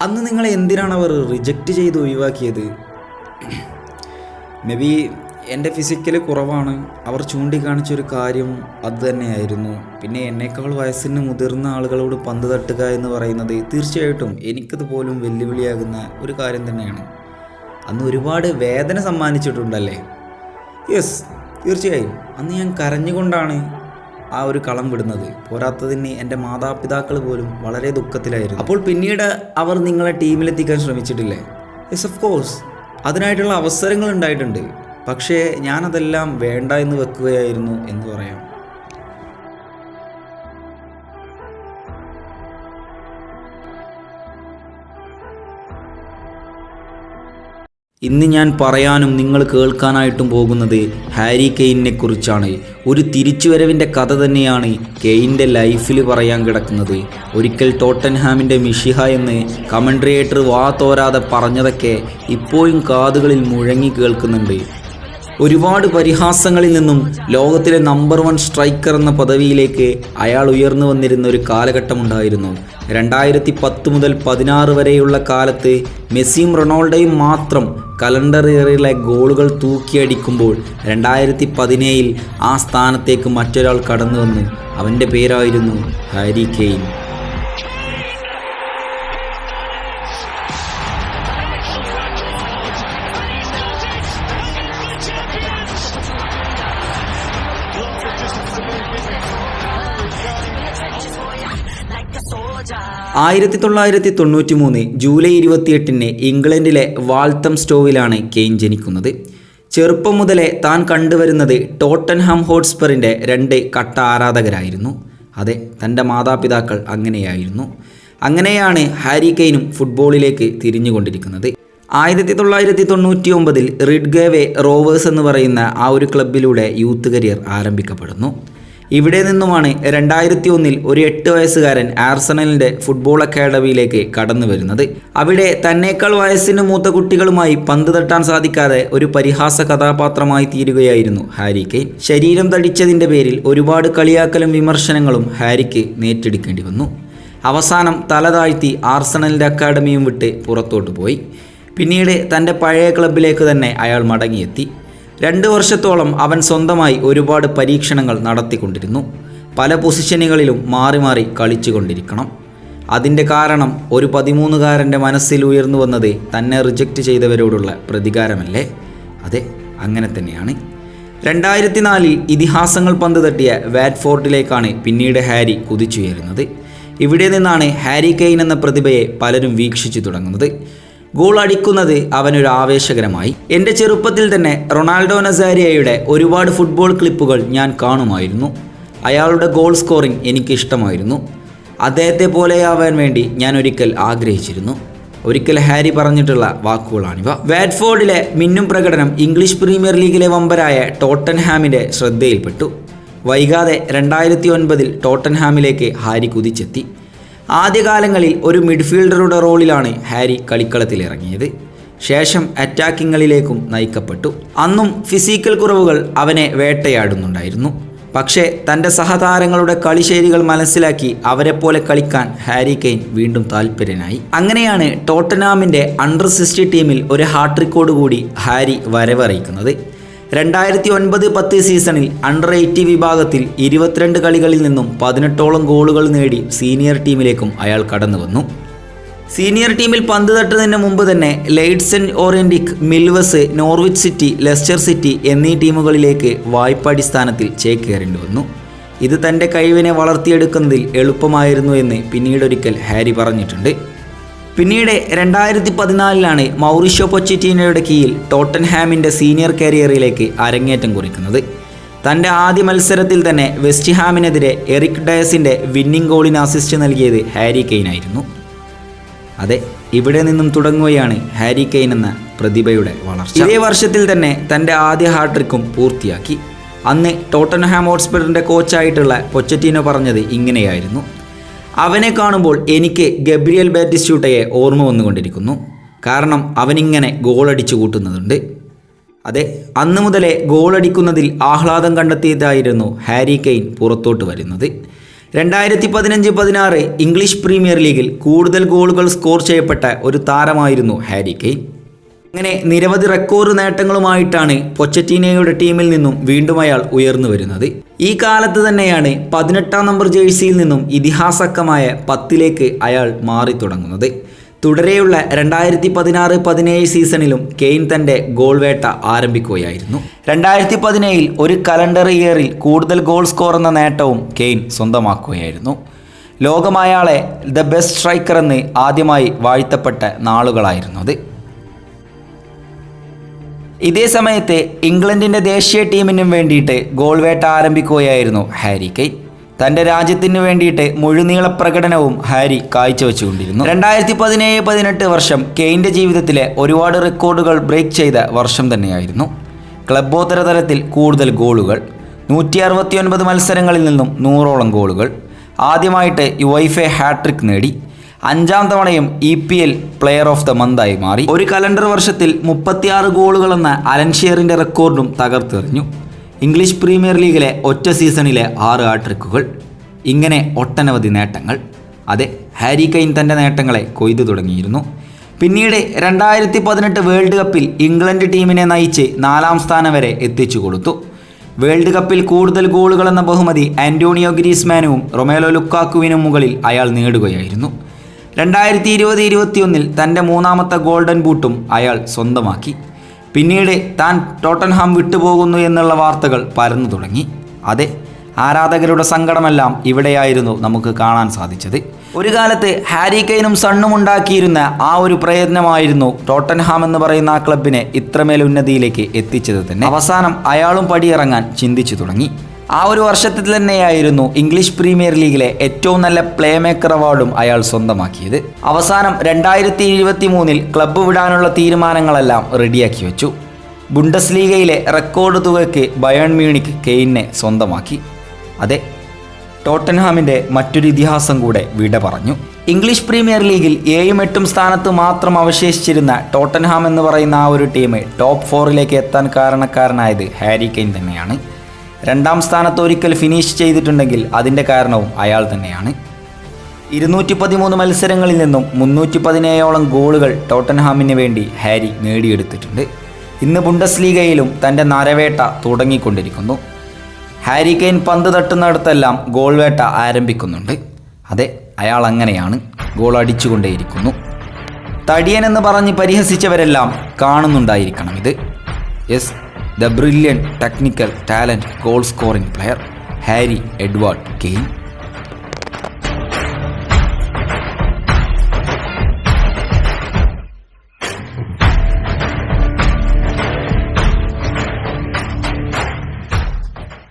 അന്ന് നിങ്ങളെ എന്തിനാണ് അവർ റിജക്റ്റ് ചെയ്ത് ഒഴിവാക്കിയത്? മേ ബി എന്റെ ഫിസിക്കൽ കുറവാണ്. അവർ ചൂണ്ടിക്കാണിച്ചൊരു കാര്യം അത് തന്നെയായിരുന്നു. പിന്നെ എന്നേക്കാൾ വയസ്സിന് മുതിർന്ന ആളുകളോട് പന്ത് തട്ടുക എന്ന് പറയുന്നത് തീർച്ചയായിട്ടും എനിക്കത് പോലും വെല്ലുവിളിയാകുന്ന ഒരു കാര്യം തന്നെയാണ്. അന്ന് ഒരുപാട് വേദന സമ്മാനിച്ചിട്ടുണ്ടല്ലേ? യെസ് തീർച്ചയായും. അന്ന് ഞാൻ കരഞ്ഞുകൊണ്ടാണ് ആ ഒരു കളം വിടുന്നത്. പോരാത്തതിന് എന്റെ മാതാപിതാക്കൾ പോലും വളരെ ദുഃഖത്തിലായിരുന്നു. അപ്പോൾ പിന്നീട് അവർ നിങ്ങളെ ടീമിലെത്തിക്കാൻ ശ്രമിച്ചിട്ടില്ലേ? യെസ് ഓഫ് കോഴ്സ് അതിനായിട്ടുള്ള അവസരങ്ങൾ ഉണ്ടായിട്ടുണ്ട്. പക്ഷേ ഞാനതെല്ലാം വേണ്ട എന്ന് വെക്കുകയായിരുന്നു എന്ന് പറയാം. ഇന്ന് ഞാൻ പറയാനും നിങ്ങൾ കേൾക്കാനായിട്ടും പോകുന്നത് ഹാരി കെയിനെ കുറിച്ചാണ്. ഒരു തിരിച്ചുവരവിന്റെ കഥ തന്നെയാണ് കെയിന്റെ ലൈഫിൽ പറയാൻ കിടക്കുന്നത്. ഒരിക്കൽ ടോട്ടൻഹാമിന്റെ മിഷിഹ എന്ന് കമൻട്രിയേറ്റർ വാ തോരാതെ പറഞ്ഞതൊക്കെ ഇപ്പോഴും കാതുകളിൽ മുഴങ്ങി കേൾക്കുന്നുണ്ട്. ഒരുപാട് പരിഹാസങ്ങളിൽ നിന്നും ലോകത്തിലെ നമ്പർ വൺ സ്ട്രൈക്കർ എന്ന പദവിയിലേക്ക് അയാൾ ഉയർന്നു വന്നിരുന്ന ഒരു കാലഘട്ടമുണ്ടായിരുന്നു രണ്ടായിരത്തി പത്ത് മുതൽ പതിനാറ് വരെയുള്ള കാലത്ത് മെസ്സിയും റൊണാൾഡോയും മാത്രം കലണ്ടർ ഇയറിലെ ഗോളുകൾ തൂക്കിയടിക്കുമ്പോൾ രണ്ടായിരത്തി പതിനേഴിൽ ആ സ്ഥാനത്തേക്ക് മറ്റൊരാൾ കടന്നു വന്നു അവന്റെ പേരായിരുന്നു ഹാരി കെയ്ൻ. ആയിരത്തി തൊള്ളായിരത്തി തൊണ്ണൂറ്റി മൂന്ന് ജൂലൈ ഇരുപത്തിയെട്ടിന് ഇംഗ്ലണ്ടിലെ വാൾത്തം സ്റ്റോവിലാണ് കെയ്ൻ ജനിക്കുന്നത്. ചെറുപ്പം മുതലേ താൻ കണ്ടുവരുന്നത് ടോട്ടൻഹാം ഹോട്ട്സ്പറിന്റെ രണ്ട് കട്ട ആരാധകരായിരുന്നു അതെ തന്റെ മാതാപിതാക്കൾ അങ്ങനെയായിരുന്നു. അങ്ങനെയാണ് ഹാരി കെയ്നും ഫുട്ബോളിലേക്ക് തിരിഞ്ഞുകൊണ്ടിരിക്കുന്നത്. ആയിരത്തി തൊള്ളായിരത്തി തൊണ്ണൂറ്റി ഒമ്പതിൽ റിഡ്ഗേവെ റോവേഴ്സ് എന്ന് പറയുന്ന ആ ഒരു ക്ലബിലൂടെ യൂത്ത് കരിയർ ആരംഭിക്കപ്പെടുന്നു. ഇവിടെ നിന്നുമാണ് രണ്ടായിരത്തി ഒന്നിൽ ഒരു എട്ട് വയസ്സുകാരൻ ആർസണലിന്റെ ഫുട്ബോൾ അക്കാഡമിയിലേക്ക് കടന്നു വരുന്നത്. അവിടെ തന്നേക്കാൾ വയസ്സിന് മൂത്ത കുട്ടികളുമായി പന്ത് തട്ടാൻ സാധിക്കാതെ ഒരു പരിഹാസ കഥാപാത്രമായി തീരുകയായിരുന്നു ഹാരി ശരീരം തടിച്ചതിന്റെ പേരിൽ ഒരുപാട് കളിയാക്കലും വിമർശനങ്ങളും ഹാരിക്ക് നേറ്റെടുക്കേണ്ടി വന്നു. അവസാനം തല താഴ്ത്തി ആർസണലിന്റെ അക്കാഡമിയും വിട്ട് പുറത്തോട്ട് പോയി. പിന്നീട് തന്റെ പഴയ ക്ലബിലേക്ക് തന്നെ അയാൾ മടങ്ങിയെത്തി. രണ്ട് വർഷത്തോളം അവൻ സ്വന്തമായി ഒരുപാട് പരീക്ഷണങ്ങൾ നടത്തിക്കൊണ്ടിരുന്നു. പല പൊസിഷനുകളിലും മാറി മാറി കളിച്ചുകൊണ്ടിരിക്കണം. അതിന്റെ കാരണം ഒരു പതിമൂന്നുകാരന്റെ മനസ്സിൽ ഉയർന്നു വന്നത് തന്നെ റിജക്റ്റ് ചെയ്തവരോടുള്ള പ്രതികാരമല്ലേ? അതെ അങ്ങനെ തന്നെയാണ്. രണ്ടായിരത്തി നാലിൽ ഇതിഹാസങ്ങൾ പന്ത് തട്ടിയ വാറ്റ്ഫോർഡിലേക്കാണ് പിന്നീട് ഹാരി കുതിച്ചുയരുന്നത്. ഇവിടെ നിന്നാണ് ഹാരി കെയ്ൻ എന്ന പ്രതിഭയെ പലരും വീക്ഷിച്ചു തുടങ്ങുന്നത്. ഗോൾ അടിക്കുന്നത് അവനൊരു ആവേശകരമായി. എന്റെ ചെറുപ്പത്തിൽ തന്നെ റൊണാൾഡോ നസാരിയയുടെ ഒരുപാട് ഫുട്ബോൾ ക്ലിപ്പുകൾ ഞാൻ കാണുമായിരുന്നു. അയാളുടെ ഗോൾ സ്കോറിംഗ് എനിക്ക് ഇഷ്ടമായിരുന്നു അദ്ദേഹത്തെ പോലെയാവാൻ വേണ്ടി ഞാൻ ഒരിക്കൽ ആഗ്രഹിച്ചിരുന്നു. ഒരിക്കൽ ഹാരി പറഞ്ഞിട്ടുള്ള വാക്കുകളാണിവ. വാറ്റ്ഫോർഡിലെ മിന്നും പ്രകടനം ഇംഗ്ലീഷ് പ്രീമിയർ ലീഗിലെ വമ്പരായ ടോട്ടൻഹാമിന്റെ ശ്രദ്ധയിൽപ്പെട്ടു. വൈകാതെ രണ്ടായിരത്തി ഒൻപതിൽ ടോട്ടൻഹാമിലേക്ക് ഹാരി കുതിച്ചെത്തി. ആദ്യകാലങ്ങളിൽ ഒരു മിഡ്ഫീൽഡറുടെ റോളിലാണ് ഹാരി കളിക്കളത്തിലിറങ്ങിയത്. ശേഷം അറ്റാക്കിങ്ങുകളിലേക്കും നയിക്കപ്പെട്ടു. അന്നും ഫിസിക്കൽ കുറവുകൾ അവനെ വേട്ടയാടുന്നുണ്ടായിരുന്നു. പക്ഷേ തന്റെ സഹതാരങ്ങളുടെ കളിശൈലികൾ മനസ്സിലാക്കി അവരെപ്പോലെ കളിക്കാൻ ഹാരി കെയ്ൻ വീണ്ടും താല്പര്യനായി. അങ്ങനെയാണ് ടോട്ടനാമിന്റെ അണ്ടർ സിക്സ്റ്റി ടീമിൽ ഒരു ഹാട്രിക്കോട് കൂടി ഹാരി വരവറിയിക്കുന്നത്. രണ്ടായിരത്തി ഒൻപത് പത്ത് സീസണിൽ അണ്ടർ എയ്റ്റി വിഭാഗത്തിൽ ഇരുപത്തിരണ്ട് കളികളിൽ നിന്നും പതിനെട്ടോളം ഗോളുകൾ നേടി സീനിയർ ടീമിലേക്കും അയാൾ കടന്നു വന്നു. സീനിയർ ടീമിൽ പന്ത് തട്ടുന്നതിന് മുമ്പ് തന്നെ Leyton Orient Millwall Norwich City Leicester City എന്നീ ടീമുകളിലേക്ക് വായ്പാടിസ്ഥാനത്തിൽ ചേക്കേറേണ്ടി വന്നു. ഇത് തന്റെ കഴിവിനെ വളർത്തിയെടുക്കുന്നതിൽ എളുപ്പമായിരുന്നു എന്ന് പിന്നീടൊരിക്കൽ ഹാരി പറഞ്ഞിട്ടുണ്ട്. പിന്നീട് രണ്ടായിരത്തി പതിനാലിലാണ് മൗറിഷ്യോ പൊച്ചിറ്റീനയുടെ കീഴിൽ ടോട്ടൻഹാമിന്റെ സീനിയർ കരിയറിലേക്ക് അരങ്ങേറ്റം കുറിക്കുന്നത്. തന്റെ ആദ്യ മത്സരത്തിൽ തന്നെ വെസ്റ്റ് ഹാമിനെതിരെ എറിക് ഡയസിന്റെ വിന്നിംഗ് ഗോളിന് അസിസ്റ്റ് നൽകിയത് ഹാരി കെയ്നായിരുന്നു അതെ ഇവിടെ നിന്നും തുടങ്ങുകയാണ് ഹാരി കെയ്ൻ എന്ന പ്രതിഭയുടെ വളർച്ച. ഇതേ വർഷത്തിൽ തന്നെ തന്റെ ആദ്യ ഹാട്രിക്കും പൂർത്തിയാക്കി. അന്ന് ടോട്ടൻഹാം ഹോട്ട്സ്പറിന്റെ കോച്ചായിട്ടുള്ള പൊച്ചറ്റീനോ പറഞ്ഞത് ഇങ്ങനെയായിരുന്നു. അവനെ കാണുമ്പോൾ എനിക്ക് ഗബ്രിയൽ ബാറ്റിസ്റ്റ്യൂട്ടയെ ഓർമ്മ വന്നുകൊണ്ടിരിക്കുന്നു. കാരണം അവനിങ്ങനെ ഗോളടിച്ചു കൂട്ടുന്നതുണ്ട് അതെ അന്ന് മുതലേ ഗോളടിക്കുന്നതിൽ ആഹ്ലാദം കണ്ടെത്തിയതായിരുന്നു ഹാരി കെയ്ൻ പുറത്തോട്ട് വരുന്നത്. രണ്ടായിരത്തി പതിനഞ്ച് പതിനാറ് ഇംഗ്ലീഷ് പ്രീമിയർ ലീഗിൽ കൂടുതൽ ഗോളുകൾ സ്കോർ ചെയ്യപ്പെട്ട ഒരു താരമായിരുന്നു ഹാരി കെയ്ൻ. അങ്ങനെ നിരവധി റെക്കോർഡ് നേട്ടങ്ങളുമായിട്ടാണ് പൊച്ചറ്റീനയുടെ ടീമിൽ നിന്നും വീണ്ടും അയാൾ ഉയർന്നു വരുന്നത്. ഈ കാലത്ത് തന്നെയാണ് പതിനെട്ടാം നമ്പർ ജേഴ്സിയിൽ നിന്നും ഇതിഹാസക്കമായ പത്തിലേക്ക് അയാൾ മാറി തുടങ്ങുന്നത്. തുടരെയുള്ള രണ്ടായിരത്തി പതിനാറ് പതിനേഴ് സീസണിലും കെയ്ൻ തന്റെ ഗോൾ വേട്ട ആരംഭിക്കുകയായിരുന്നു. രണ്ടായിരത്തി പതിനേഴിൽ ഒരു കലണ്ടർ ഇയറിൽ കൂടുതൽ ഗോൾ സ്കോർ എന്ന നേട്ടവും കെയ്ൻ സ്വന്തമാക്കുകയായിരുന്നു. ലോകമായാളെ ദ ബെസ്റ്റ് സ്ട്രൈക്കർ എന്ന് ആദ്യമായി വാഴ്ത്തപ്പെട്ട നാളുകളായിരുന്നു അത് ഇതേ സമയത്ത് ഇംഗ്ലണ്ടിന്റെ ദേശീയ ടീമിനും വേണ്ടിയിട്ട് ഗോൾ വേട്ട ആരംഭിക്കുകയായിരുന്നു ഹാരി കെയ്ൻ. തന്റെ രാജ്യത്തിന് വേണ്ടിയിട്ട് മുഴുനീള പ്രകടനവും ഹാരി കാഴ്ചവെച്ചുകൊണ്ടിരുന്നു. രണ്ടായിരത്തി പതിനേഴ് പതിനെട്ട് വർഷം കെയ്ന്റെ ജീവിതത്തിലെ ഒരുപാട് റെക്കോർഡുകൾ ബ്രേക്ക് ചെയ്ത വർഷം തന്നെയായിരുന്നു. ക്ലബോത്തര തലത്തിൽ കൂടുതൽ ഗോളുകൾ നൂറ്റി അറുപത്തിയൊൻപത് മത്സരങ്ങളിൽ നിന്നും നൂറോളം ഗോളുകൾ ആദ്യമായിട്ട് യുവൈഫെ ഹാട്രിക് നേടി. അഞ്ചാം തവണയും E P L player of the മന്തായി മാറി. ഒരു കലണ്ടർ വർഷത്തിൽ മുപ്പത്തിയാറ് ഗോളുകൾ എന്ന അലൻഷിയറിന്റെ റെക്കോർഡും തകർത്തെറിഞ്ഞു. ഇംഗ്ലീഷ് പ്രീമിയർ ലീഗിലെ ഒറ്റ സീസണിലെ ആറ് ആട്രിക്കുകൾ ഇങ്ങനെ ഒട്ടനവധി നേട്ടങ്ങൾ. അതെ ഹാരി കൈൻ തന്റെ നേട്ടങ്ങളെ കൊയ്തു തുടങ്ങിയിരുന്നു. പിന്നീട് രണ്ടായിരത്തി പതിനെട്ട് വേൾഡ് കപ്പിൽ ഇംഗ്ലണ്ട് ടീമിനെ നയിച്ച് നാലാം സ്ഥാനം വരെ എത്തിച്ചു കൊടുത്തു. വേൾഡ് കപ്പിൽ കൂടുതൽ ഗോളുകൾ എന്ന ബഹുമതി ആന്റോണിയോ ഗ്രീസ്മാനുവും റൊമേലോ ലുക്കാക്കുവിനും മുകളിൽ അയാൾ നേടുകയായിരുന്നു. രണ്ടായിരത്തി ഇരുപത് ഇരുപത്തിയൊന്നിൽ തന്റെ മൂന്നാമത്തെ ഗോൾഡൻ ബൂട്ടും അയാൾ സ്വന്തമാക്കി. പിന്നീട് താൻ ടോട്ടൻഹാം വിട്ടുപോകുന്നു എന്നുള്ള വാർത്തകൾ പരന്നു തുടങ്ങി. അതെ ആരാധകരുടെ സങ്കടമെല്ലാം ഇവിടെയായിരുന്നു നമുക്ക് കാണാൻ സാധിച്ചത്. ഒരു കാലത്ത് ഹാരി കെയ്നും സണ്ണും ഉണ്ടാക്കിയിരുന്ന ആ ഒരു പ്രയത്നമായിരുന്നു ടോട്ടൻഹാം എന്ന് പറയുന്ന ആ ക്ലബിനെ ഇത്രമേൽ ഉന്നതിയിലേക്ക് എത്തിച്ചത് തന്നെ. അവസാനം അയാളും പടിയിറങ്ങാൻ ചിന്തിച്ചു തുടങ്ങി. ആ ഒരു വർഷത്തിൽ തന്നെയായിരുന്നു ഇംഗ്ലീഷ് പ്രീമിയർ ലീഗിലെ ഏറ്റവും നല്ല പ്ലേ മേക്കർ അവാർഡും അയാൾ സ്വന്തമാക്കിയത്. അവസാനം രണ്ടായിരത്തി ഇരുപത്തി മൂന്നിൽ ക്ലബ്ബ് വിടാനുള്ള തീരുമാനങ്ങളെല്ലാം റെഡിയാക്കി വെച്ചു. ബുണ്ടസ് ലീഗയിലെ റെക്കോർഡ് തുകയ്ക്ക് ബയൺ മ്യൂണിക് കെയിനെ സ്വന്തമാക്കി. അതെ ടോട്ടൻഹാമിന്റെ മറ്റൊരു ഇതിഹാസം കൂടെ വിട പറഞ്ഞു. ഇംഗ്ലീഷ് പ്രീമിയർ ലീഗിൽ ഏഴും എട്ടും സ്ഥാനത്ത് മാത്രം അവശേഷിച്ചിരുന്ന ടോട്ടൻഹാം എന്ന് പറയുന്ന ആ ഒരു ടീം ടോപ്പ് ഫോറിലേക്ക് എത്താൻ കാരണക്കാരനായത് ഹാരി കെയിൻ തന്നെയാണ്. രണ്ടാം സ്ഥാനത്ത് ഒരിക്കൽ ഫിനിഷ് ചെയ്തിട്ടുണ്ടെങ്കിൽ അതിന്റെ കാരണവും അയാൾ തന്നെയാണ്. ഇരുന്നൂറ്റി പതിമൂന്ന് മത്സരങ്ങളിൽ നിന്നും മുന്നൂറ്റി പതിനേഴോളം ഗോളുകൾ ടോട്ടൻഹാമിന് വേണ്ടി ഹാരി നേടിയെടുത്തിട്ടുണ്ട്. ഇന്ന് ബുണ്ടസ് ലീഗയിലും തന്റെ നരവേട്ട തുടങ്ങിക്കൊണ്ടിരിക്കുന്നു. ഹാരി കെയ്ൻ പന്ത് തട്ടുന്നിടത്തെല്ലാം ഗോൾ വേട്ട ആരംഭിക്കുന്നുണ്ട്. അതെ അയാൾ അങ്ങനെയാണ്. ഗോൾ അടിച്ചുകൊണ്ടേയിരിക്കുന്നു. തടിയനെന്ന് പറഞ്ഞ് പരിഹസിച്ചവരെല്ലാം കാണുന്നുണ്ടായിരിക്കണം ഇത്. Yes the brilliant technical talent goal scoring player Harry Edward Kane.